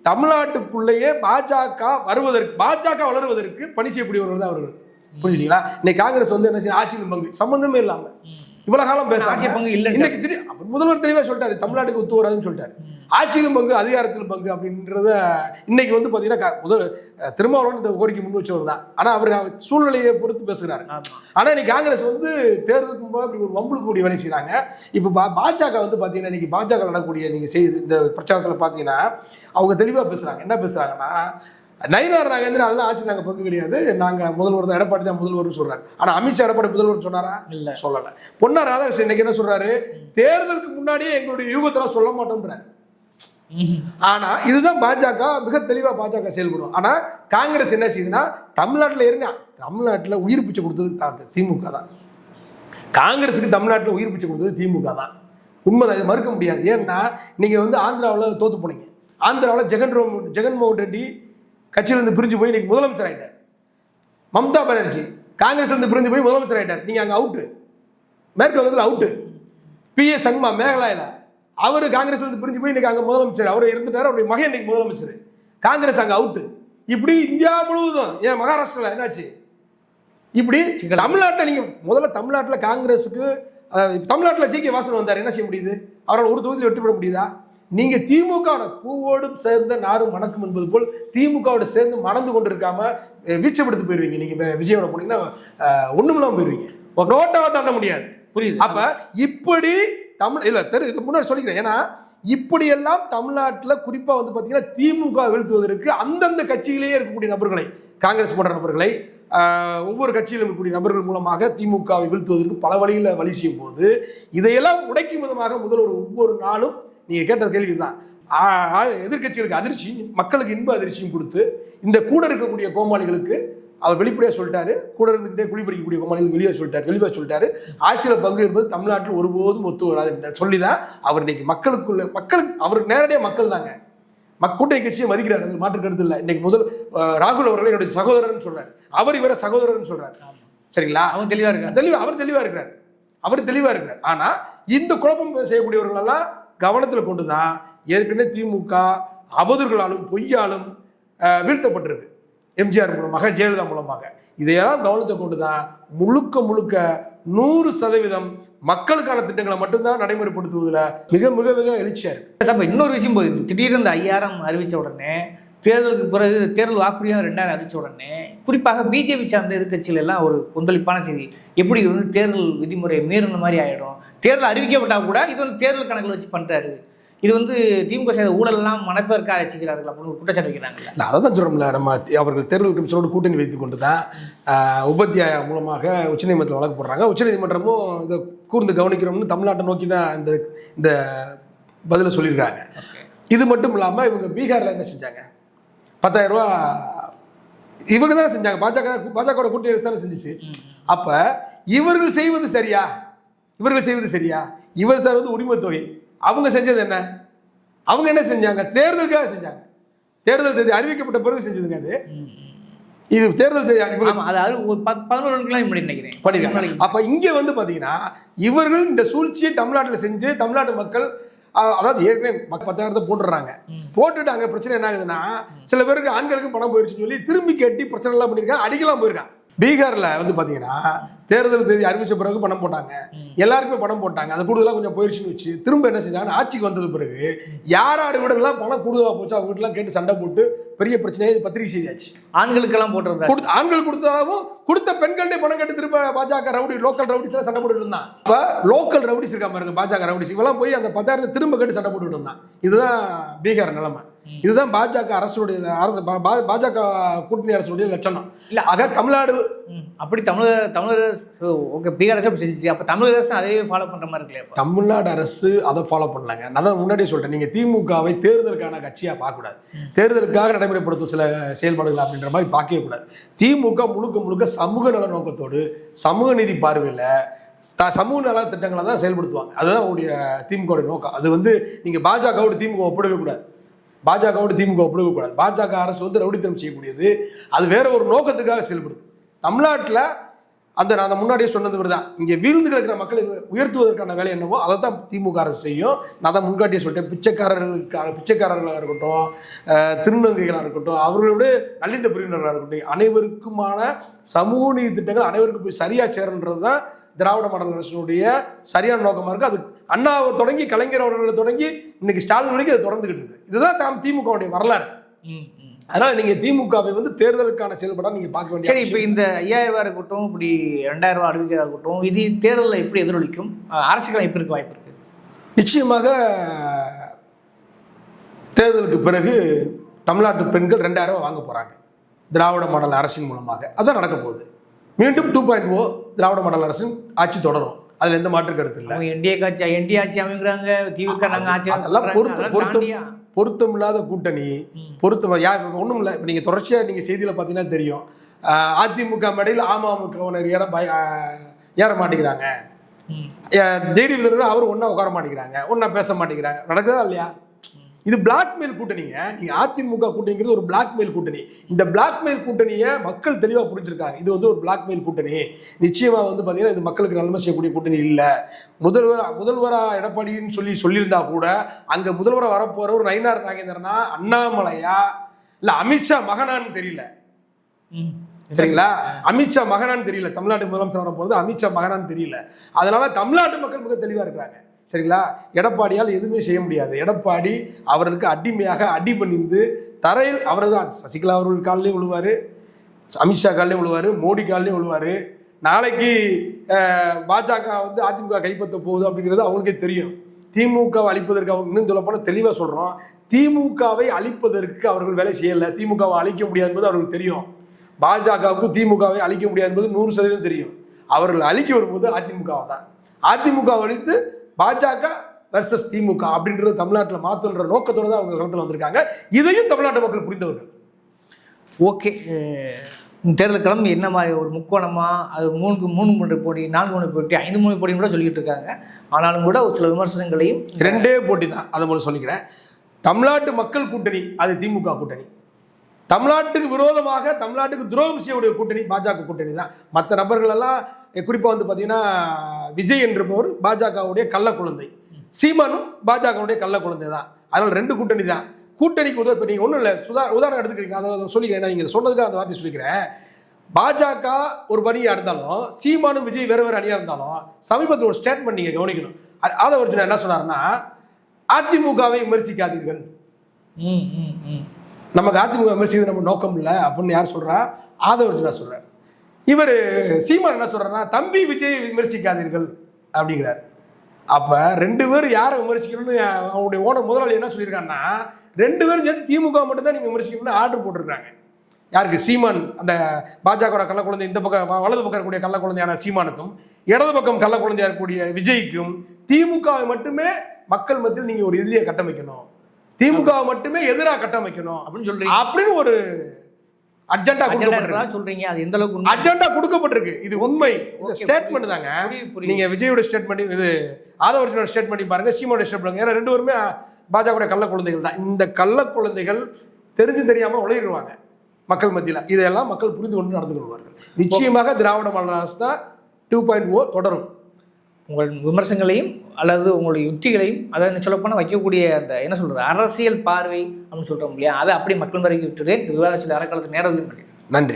தமிழ்நாட்டுக்குள்ளேயே பாஜக வருவதற்கு பாஜக வளருவதற்கு பணி செய்யக்கூடியவர்கள் தான் அவர்கள். புரிஞ்சுட்டீங்களா இன்னைக்கு காங்கிரஸ் வந்து என்ன செய்ய ஆட்சியில் பங்கு சம்பந்தமே இல்லாமல் இவ்வளவு காலம் பேச பங்கு இல்லைன்றாரு. இன்னைக்கு திடீர் முதல்வர் தெளிவா சொல்லிட்டாரு தமிழ்நாட்டுக்கு ஒத்து வராதுன்னு சொல்லிட்டாரு. ஆட்சியிலும் பங்கு அதிகாரத்திலும் பங்கு அப்படின்றத இன்னைக்கு வந்து பாத்தீங்கன்னா க- முதல் திருமாவளவன் இந்த கோரிக்கை முன் வச்சவர் தான். ஆனா அவர் சூழ்நிலையை பொறுத்து பேசுகிறாரு. ஆனா இன்னைக்கு காங்கிரஸ் வந்து தேர்தலுக்கு முன்பாக இப்படி ஒரு வம்புக்கு கூடிய வேலை செய்றாங்க. இப்போ பா பாஜக வந்து பார்த்தீங்கன்னா இன்னைக்கு பாஜக நடக்கக்கூடிய நீங்கள் செய்து இந்த பிரச்சாரத்தில் பார்த்தீங்கன்னா அவங்க தெளிவாக பேசுகிறாங்க என்ன பேசுகிறாங்கன்னா நயினார் நாகேந்திரன் அதெல்லாம் ஆட்சி நாங்கள் பங்கு கிடையாது. நாங்கள் முதல்வர் தான் எடப்பாடி தான் முதல்வர்னு சொல்கிறாங்க ஆனால் அமித்ஷா எடப்பாடி முதல்வர் சொன்னாரா? இல்ல. சொல்லலை. பொன்னா ராதாகிருஷ்ணன் இன்னைக்கு என்ன சொல்றாரு? தேர்தலுக்கு முன்னாடியே எங்களுடைய யூகத்தெல்லாம் சொல்ல மாட்டோம்ன்றார். ம்ஹும். ஆனா இதுதான் பாஜக மிக தெளிவா பாஜக செயல்படும். ஆனா காங்கிரஸ் என்ன செய்யுதுன்னா தமிழ்நாட்டில் ஏறினா தமிழ்நாட்டில் உயிர் பிச்சை கொடுத்தது தா- திமுக தான். காங்கிரஸுக்கு தமிழ்நாட்டில் உயிர் பிச்சை கொடுத்தது திமுக தான். உண்மைதான் இதை மறுக்க முடியாது. ஏன்னா நீங்கள் வந்து ஆந்திராவில் தோத்து போனீங்க. ஆந்திராவில் ஜெகன் ரோம் ஜெகன்மோகன் ரெட்டி கட்சியிலேருந்து பிரிஞ்சு போய் இன்னைக்கு முதலமைச்சர் ஆயிட்டார். மம்தா பானர்ஜி காங்கிரஸ்லேருந்து பிரிஞ்சு போய் முதலமைச்சர் ஆயிட்டார். நீங்கள் அங்கே அவுட்டு மேற்கு வங்கத்தில் அவுட்டு பிஎஸ் சங்மா மேகலாயில் அவர் காங்கிரஸ்லேருந்து பிரிஞ்சு போய் இன்னைக்கு அங்கே முதலமைச்சர். அவர் இருந்துட்டார் அவருடைய மகன் இன்னைக்கு முதலமைச்சர். காங்கிரஸ் அங்கே அவுட்டு இப்படி இந்தியா முழுவதும் ஏன் மகாராஷ்டிராவில் என்னாச்சு? இப்படி. தமிழ்நாட்டில் நீங்கள் முதல்ல தமிழ்நாட்டில் காங்கிரஸுக்கு தமிழ்நாட்டில் ஜி கே வாசன் வந்தார். என்ன செய்ய முடியுது? அவரால் ஒரு தொகுதியில் வெற்றி பெற முடியுதா? நீங்கள் திமுகவோட பூவோடும் சேர்ந்த நாரும் மணக்கும் என்பது போல் திமுகவோட சேர்ந்து மணந்து கொண்டு இருக்காம அஹ், வீச்சப்படுத்தி போயிடுவீங்க நீங்கள் விஜயோட போனீங்கன்னா ஒன்றும் இல்லாமல் போயிடுவீங்க நோட்டாவை தாண்ட முடியாது. புரியுது. அப்ப இப்படி தமிழ் இல்ல தெரு இது முன்னாடி சொல்லிக்கிறேன். ஏன்னா இப்படியெல்லாம் தமிழ்நாட்டில் குறிப்பா வந்து பாத்தீங்கன்னா திமுக வீழ்த்துவதற்கு அந்தந்த கட்சியிலேயே இருக்கக்கூடிய நபர்களை காங்கிரஸ் போன்ற நபர்களை ஒவ்வொரு கட்சியிலும் இருக்கக்கூடிய நபர்கள் மூலமாக திமுகவை வீழ்த்துவதற்கு பல வழியில் வழி செய்யும் போது இதையெல்லாம் உடைக்கும் விதமாக முதல்வர் ஒவ்வொரு நாளும் நீங்க கேட்ட கேள்வி தான் எதிர்கட்சிகளுக்கு அதிர்ச்சி மக்களுக்கு இன்ப அதிர்ச்சியும் கொடுத்து இந்த கூட இருக்கக்கூடிய கோமாளிகளுக்கு அவர் வெளிப்படையாக சொல்லிட்டாரு. கூட இருந்துக்கிட்டே குழி பறிக்கக்கூடிய கோமாளிகள் வெளியே சொல்லிட்டாரு தெளிவாக சொல்லிட்டாரு. ஆட்சியில் பங்கு என்பது தமிழ்நாட்டில் ஒருபோதும் ஒத்து வராது சொல்லி தான் அவர் இன்னைக்கு மக்களுக்குள்ள மக்களுக்கு அவர் நேரடியாக மக்கள் தாங்க. மக் கூட்டணி கட்சியை மதிக்கிறார் அது மாற்று கருத்து இல்லை. இன்னைக்கு முதல் ராகுல் அவர்கள் என்னுடைய சகோதரர்னு சொல்றாரு. அவர் இவரை சகோதரர்னு சொல்றாரு. சரிங்களா? அவங்க தெளிவா இருக்காங்க தெளிவா அவர் தெளிவா இருக்கிறார். அவர் தெளிவா இருக்கிறார். ஆனா இந்த குழப்பம் செய்யக்கூடியவர்கள் எல்லாம் கவனத்தில் கொண்டு தான் ஏற்கனவே திமுக அவதூறுகளாலும் பொய்யாலும் வீழ்த்தப்பட்டிருக்கு. எம்ஜிஆர் மூலமாக ஜெயலலிதா மூலமாக. இதையெல்லாம் கவனத்தை கொண்டு தான் முழுக்க முழுக்க நூறு சதவீதம் மக்களுக்கான திட்டங்களை மட்டும்தான் நடைமுறைப்படுத்துவதில் மிக மிக மிக எழுச்சியாக இருக்கு. இன்னொரு விஷயம் போகுது. திடீர்னு இந்த ஐயாயிரம் அறிவித்த உடனே தேர்தலுக்கு பிறகு தேர்தல் வாக்குறுதியாக ரெண்டாயிரம் அறிவிச்ச உடனே குறிப்பாக பிஜேபி சார்ந்த எதிர்க்கட்சிகள் எல்லாம் ஒரு கொந்தளிப்பான செய்தி. எப்படி வந்து தேர்தல் விதிமுறையை மீறின மாதிரி ஆயிடும்? தேர்தல் அறிவிக்கப்பட்டா கூட இது வந்து தேர்தல் கணக்கில் வச்சு பண்றாரு. இது வந்து திமுக செய்த ஊழல்லாம் மணப்பேற்காக வச்சுக்கிறார்கள் அப்படின்னு ஒரு குற்றச்சாட்டு வைக்கிறாங்கல்ல. நான் அதை தான் சொல்கிறோம்ல நம்ம அவர்கள் தேர்தல் கமிஷனோடு கூட்டணி வைத்து கொண்டு தான் உபாத்தியாயா மூலமாக உச்சநீதிமன்றத்தில் வழக்கு போடுறாங்க. உச்சநீதிமன்றமும் இதை கூர்ந்து கவனிக்கிறோம்னு தமிழ்நாட்டை நோக்கி தான் இந்த இந்த பதிலை சொல்லியிருக்காங்க இது மட்டும் இல்லாமல் இவங்க பீகாரில் என்ன செஞ்சாங்க? பத்தாயிரம் ரூபா. இவங்க தானே செஞ்சாங்க. பாஜக பாஜகவோட கூட்டணி அரசு தானே செஞ்சுச்சு. அப்போ இவர்கள் செய்வது சரியா? இவர்கள் செய்வது சரியா? இவர் தருவது உரிமைத் தொகை. அவங்க செஞ்சது என்ன? அவங்க என்ன செஞ்சாங்க? தேர்தலுக்காக செஞ்சாங்க. தேர்தல் தேதி அறிவிக்கப்பட்ட பிறகு செஞ்சதுங்க அது. இது தேர்தல் தேதி அறிவிக்க ஆமா அது அறு- ஒரு பத் பதினோரு நினைக்கிறேன். பண்ணிருக்காங்க அப்ப இங்க வந்து பாத்தீங்கன்னா இவர்கள் இந்த சூழ்ச்சியை தமிழ்நாட்டுல செஞ்சு தமிழ்நாட்டு மக்கள் அதாவது ஏற்கனவே பத்தாயிரத்தை போட்டுடுறாங்க. போட்டுட்டு அங்க பிரச்சனை என்ன ஆகுதுன்னா சில பேருக்கு ஆண்களுக்கும் பணம் போயிருச்சுன்னு சொல்லி திரும்பி கட்டி பிரச்சனை எல்லாம் பண்ணிருக்காங்க அடிக்கலாம் போயிருக்காங்க. பீகார்ல வந்து பாத்தீங்கன்னா தேர்தல் தேதி அறிவிச்ச பிறகு பணம் போட்டாங்க. எல்லாருக்குமே பணம் போட்டாங்க. அது கூடுதலா கொஞ்சம் போயிருச்சுன்னு வச்சு திரும்ப என்ன செஞ்சாங்க ஆட்சிக்கு வந்தது பிறகு யார் யார் வீடுலாம் பணம் கூடுதலா போச்சு அவங்க வீட்டுலாம் கேட்டு சண்டை போட்டு பெரிய பிரச்சனையே பத்திரிகை செய்தியாச்சு ஆண்களுக்கெல்லாம் போட்டிருந்தாரு. கொடுத்த ஆண்கள் கொடுத்ததாகவும் கொடுத்த பெண்கள்டே பணம் கட்டி திரும்ப பாஜக ரவுடி லோக்கல் ரவுடிஸ் எல்லாம் சண்டை போட்டுட்டு இருந்தான். இப்போ லோக்கல் ரவுடிஸ் இருக்கா பாருங்க பாஜக ரவுடிஸ். இவெல்லாம் போய் அந்த பத்தாயிரத்தை திரும்ப கட்டி சண்டை போட்டுட்டு இருந்தான். இதுதான் பீகார் நிலைமை. இதுதான் பாஜக அரசுடைய அரசு பாஜக கூட்டணி அரசுடைய லட்சணம். இல்ல. ஆக தமிழ்நாடு. அப்படி தமிழர் தமிழர் ஓகே பீகார் அரசு அப்படி செஞ்சுச்சு. அப்போ தமிழக அரசு அதே ஃபாலோ பண்ற மாதிரி இப்போ? தமிழ்நாடு அரசு அதை ஃபாலோ பண்ணலாங்க. நான் தான் முன்னாடியே சொல்லிட்டேன். நீங்கள் திமுகவை தேர்தலுக்கான கட்சியாக பார்க்கக்கூடாது. தேர்தலுக்காக நடைமுறைப்படுத்தும் சில செயல்பாடுகள் அப்படின்ற மாதிரி பார்க்கவே கூடாது. திமுக முழுக்க முழுக்க சமூக நல நோக்கத்தோடு சமூக நீதி பார்வையில் த- சமூக நல திட்டங்களை தான் செயல்படுத்துவாங்க. அதுதான் அவருடைய திமுகவுடைய நோக்கம். அது வந்து நீங்கள் பாஜகவோட திமுக ஒப்பிடவே கூடாது. பாஜகவோட திமுக ஒப்பிடவே பாஜக அரசு வந்து ரவுடித்தனம் செய்யக்கூடியது. அது வேற ஒரு நோக்கத்துக்காக செயல்படுது. தமிழ்நாட்டில் அந்த நான் அந்த முன்னாடியே சொன்னது தான் இங்கே வீழ்ந்து கிடக்கிற மக்களை உயர்த்துவதற்கான வேலை என்னவோ அதை தான் திமுக அரசு செய்யும். நான் தான் முன்காட்டியே சொல்லிட்டேன். பிச்சைக்காரர்களுக்கான பிச்சைக்காரர்களாக இருக்கட்டும் திருநங்கைகளாக இருக்கட்டும் அவர்களோட நலிந்த பிரிவினர்களாக இருக்கட்டும் அனைவருக்குமான சமூக நீதி திட்டங்கள் அனைவருக்கும் போய் சரியாக சேரன்றது தான் திராவிட மாடல் அரசினுடைய சரியான நோக்கமாக இருக்குது அது அண்ணாவை தொடங்கி கலைஞர் அவர்களை தொடங்கி இன்னைக்கு ஸ்டாலின் வரைக்கும் அது தொடர்ந்துகிட்டு இருக்கு. இதுதான் தாம் திமுகவுடைய வரலாறு. அதனால் நீங்கள் திமுகவை வந்து தேர்தலுக்கான செயல்பட நீங்கள் பார்க்க வேண்டிய சரி இப்போ இந்த ஐயாயிரம் ரூபாய் இருக்கட்டும் இப்படி ரெண்டாயிரம் ரூபாய் அறிவிக்கிறதா இருக்கட்டும் இது தேர்தலில் எப்படி எதிரொலிக்கும்? அரசுக்கெல்லாம் எப்படி இருக்க வாய்ப்பு இருக்கு. நிச்சயமாக தேர்தலுக்கு பிறகு தமிழ்நாட்டு பெண்கள் ரெண்டாயிரம் ரூபாய் வாங்க போகிறாங்க திராவிட மாடல் அரசின் மூலமாக. அதான் நடக்க போகுது. மீண்டும் two point O Dravida model அரசின் ஆட்சி தொடரும். அதில் எந்த மாற்று கருத்து இல்லை. என்டிஏ கட்சி என்டிஏ ஆட்சி அமைக்கிறாங்க திமுக நாங்கள் ஆட்சி அதெல்லாம். பொருத்த பொருத்தம்? பொருத்தம் இல்லாத கூட்டணி. பொருத்தம் யார் ஒன்றும் இல்லை. இப்போ நீங்கள் தொடர்ச்சியாக நீங்கள் செய்தியில் பார்த்தீங்கன்னா தெரியும். அதிமுக மேடையில் அமமுகவினர் ஏற பய ஏற மாட்டேங்கிறாங்க. ம். ஜெயலலிதா அவர் ஒன்றா உட்கார மாட்டேங்கிறாங்க. ஒன்றா பேச மாட்டேங்கிறாங்க. நடக்குதா இல்லையா? இது பிளாக்மெயில் கூட்டணிங்க. நீங்க அதிமுக கூட்டணிங்கிறது ஒரு பிளாக்மெயில் கூட்டணி. இந்த பிளாக்மெயில் கூட்டணியை மக்கள் தெளிவாக புரிஞ்சிருக்காங்க. இது வந்து ஒரு பிளாக்மெயில் கூட்டணி. நிச்சயமா வந்து பார்த்தீங்கன்னா இது மக்களுக்கு நன்மை செய்யக்கூடிய கூட்டணி இல்லை. முதல்வர் முதல்வரா எடப்பாடின்னு சொல்லி சொல்லியிருந்தா கூட அங்க முதல்வராக வரப்போற ஒரு நயினார் நாகேந்திரனா அண்ணாமலையா? இல்லை அமித்ஷா மகனான்னு தெரியல. சரிங்களா? அமித்ஷா மகனான்னு தெரியல. தமிழ்நாட்டு முதலமைச்சர் வர போகிறது அமித்ஷா மகனான்னு தெரியல. அதனால தமிழ்நாட்டு மக்கள் மிக தெளிவாக இருக்கிறாங்க. சரிங்களா? எடப்பாடியால் எதுவுமே செய்ய முடியாது. எடப்பாடி அவர்களுக்கு அடிமையாக அடி பணிந்து தரையில் அவர் தான் சசிகலா அவர்கள் காலிலையும் விழுவார். அமித்ஷா காலிலையும் விழுவார். மோடி காலிலையும் விழுவார். நாளைக்கு பாஜக வந்து அதிமுக கைப்பற்ற போகுது அப்படிங்கிறது அவங்களுக்கே தெரியும். திமுகவை அழிப்பதற்கு அவங்க இன்னும் சொல்லப்போனால் தெளிவாக சொல்கிறோம் திமுகவை அழிப்பதற்கு அவர்கள் வேலை செய்யலை. திமுகவை அழிக்க முடியாது என்பது அவர்களுக்கு தெரியும். பாஜகவுக்கு திமுகவை அழிக்க முடியாது என்பது நூறு சதவீதம் தெரியும். அவர்கள் அழிக்க வரும்போது அதிமுகவை தான். அதிமுக அழித்து பாஜக வெர்சஸ் திமுக அப்படின்றது தமிழ்நாட்டில் மாற்றுன்ற நோக்கத்தோடு தான் அவங்க களத்தில் வந்திருக்காங்க. இதையும் தமிழ்நாட்டு மக்கள் புரிந்தவர்கள். ஓகே தேர்தல் கிளம்பி என்ன மாதிரி ஒரு முக்கோணமா அது மூணுக்கு மூணு முறை போட்டி நான்கு முறை போட்டி ஐந்து முறை போட்டின்னு கூட சொல்லிட்டு இருக்காங்க. ஆனாலும் கூட ஒரு சில விமர்சனங்களையும் ரெண்டே போட்டி தான் அதை முதல்ல சொல்லிக்கிறேன். தமிழ்நாட்டு மக்கள் கூட்டணி அது திமுக கூட்டணி. தமிழ்நாட்டுக்கு விரோதமாக தமிழ்நாட்டுக்கு துரோகம் செய்யக்கூடிய கூட்டணி பாஜக கூட்டணி தான். மற்ற நபர்கள் எல்லாம் குறிப்பாக வந்து பார்த்தீங்கன்னா விஜய் என்றபவர் பாஜகவுடைய கள்ள குழந்தை. சீமானும் பாஜகவுடைய கள்ள குழந்தை தான். அதனால் ரெண்டு கூட்டணி தான். கூட்டணிக்கு உதவி இப்போ நீங்கள் ஒன்றும் இல்லை. சுதா உதாரணம் எடுத்துக்கிறீங்க. அதை சொல்லிக்கிறேன் நீங்கள் சொன்னதுக்காக அந்த வார்த்தை சொல்லிக்கிறேன். பாஜக ஒரு பணியாக இருந்தாலும் சீமானும் விஜய் வேறு வேறு அணியாக இருந்தாலும் சமீபத்தில் ஒரு ஸ்டேட்மெண்ட் நீங்கள் கவனிக்கணும். ஆ- ஆதவர்ஜுனா என்ன சொன்னார்னா அதிமுகவை விமர்சிக்காதீர்கள். ம் ம் ம். நமக்கு அதிமுக விமர்சிக்கிறது நம்ம நோக்கம் இல்லை அப்படின்னு யார் சொல்கிறா ஆதவர்ஜுனா சொல்கிறார் இவர் சீமான் என்ன சொல்றாருன்னா தம்பி விஜய் விமர்சிக்காதீர்கள் அப்படிங்கிறார். அப்போ ரெண்டு பேர் யாரை விமர்சிக்கணும்னு அவங்களுடைய ஓன முதலாளி என்ன சொல்லியிருக்காங்கன்னா ரெண்டு பேரும் சேர்த்து திமுக மட்டும் தான் நீங்கள் விமர்சிக்கணும்னு ஆர்டர் போட்டிருக்காங்க யாருக்கு? சீமான் அந்த பாஜக கள்ள குழந்தை இந்த பக்கம் வலது பக்கம் இருக்கக்கூடிய கள்ள குழந்தையான சீமானுக்கும் இடது பக்கம் கள்ள இருக்கக்கூடிய விஜய்க்கும் திமுகவை மட்டுமே மக்கள் மத்தியில் நீங்கள் ஒரு எதிரியை கட்டமைக்கணும். திமுகவை மட்டுமே எதிராக கட்டமைக்கணும். அப்படின்னு சொல்றீங்க. அப்படின்னு ஒரு அஜெண்டா அஜெண்டா கொடுக்கப்பட்டிருக்கு. சொல்றீங்க. அது எந்த அளவுக்கு? அஜெண்டா கொடுக்கப்பட்டிருக்கு. இது உண்மை. இந்த ஸ்டேட்மெண்ட் தாங்க. நீங்க விஜயோட ஸ்டேட்மெண்ட் இது ஆதவர்ஜனோட ஸ்டேட்மெண்ட் பாருங்க சீமோட ஸ்டேட்மெண்ட் ஏன்னா ரெண்டு பேருமே பாஜக கள்ள குழந்தைகள் தான். இந்த கள்ள குழந்தைகள் தெரிஞ்சு தெரியாம உழையிடுவாங்க மக்கள் மத்தியில். இதெல்லாம் மக்கள் புரிந்து கொண்டு நடந்து கொள்வார்கள். நிச்சயமாக திராவிட மாடல் அரசு தான் டூ பாயிண்ட் ஓ தொடரும். உங்கள் விமர்சனங்களையும் அல்லது உங்களுடைய யுக்திகளையும் அதாவது சொல்லப்போனால் வைக்கக்கூடிய அந்த என்ன சொல்கிறது அரசியல் பார்வை அப்படின்னு சொல்கிறோம் இல்லையா? அதை அப்படி மக்கள் வரைக்கும் விட்டுட்டு விவாதத்தில் அறக்காலத்து நேரம் ஒதுக்க நன்றி.